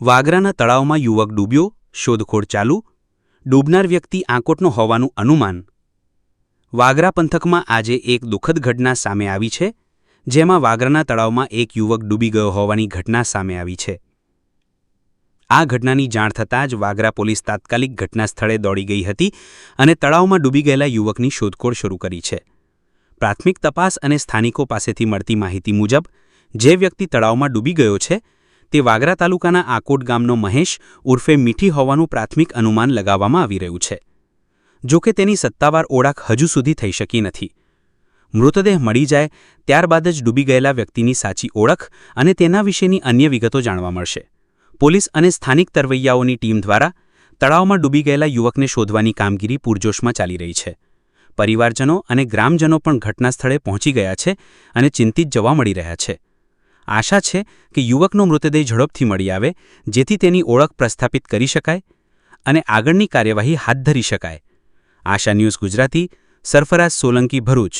વાગરાના તળાવમાં યુવક ડૂબ્યો, શોધખોળ ચાલુ, ડૂબનાર વ્યક્તિ આંકોટનો હોવાનું અનુમાન. વાગરા પંથકમાં આજે એક દુઃખદ ઘટના સામે આવી છે, જેમાં વાગરાના તળાવમાં એક યુવક ડૂબી ગયો હોવાની ઘટના સામે આવી છે. આ ઘટનાની જાણ થતાં જ વાગરા પોલીસ તાત્કાલિક ઘટના સ્થળે દોડી ગઈ હતી અને તળાવમાં ડૂબી ગયેલા યુવકની શોધખોળ શરૂ કરી છે. પ્રાથમિક તપાસ અને સ્થાનિકો પાસેથી મળતી માહિતી મુજબ, જે વ્યક્તિ તળાવમાં ડૂબી ગયો છે તે વાગરા તાલુકાના આકોટ ગામનો મહેશ ઉર્ફે મીઠી હોવાનું પ્રાથમિક અનુમાન લગાવવામાં આવી રહ્યું છે. જોકે તેની સત્તાવાર ઓળખ હજુ સુધી થઈ શકી નથી. મૃતદેહ મળી જાય ત્યારબાદ જ ડૂબી ગયેલા વ્યક્તિની સાચી ઓળખ અને તેના વિશેની અન્ય વિગતો જાણવા મળશે. પોલીસ અને સ્થાનિક તરવૈયાઓની ટીમ દ્વારા તળાવમાં ડૂબી ગયેલા યુવકને શોધવાની કામગીરી પૂરજોશમાં ચાલી રહી છે. પરિવારજનો અને ગ્રામજનો પણ ઘટનાસ્થળે પહોંચી ગયા છે અને ચિંતિત જવા મળી રહ્યા છે. આશા છે કે યુવકનો મૃતદેહ ઝડપથી મળી આવે, જેથી તેની ઓળખ પ્રસ્થાપિત કરી શકાય અને આગળની કાર્યવાહી હાથ ધરી શકાય. આશા ન્યૂઝ ગુજરાતી, સરફરાઝ સોલંકી ભરૂચ.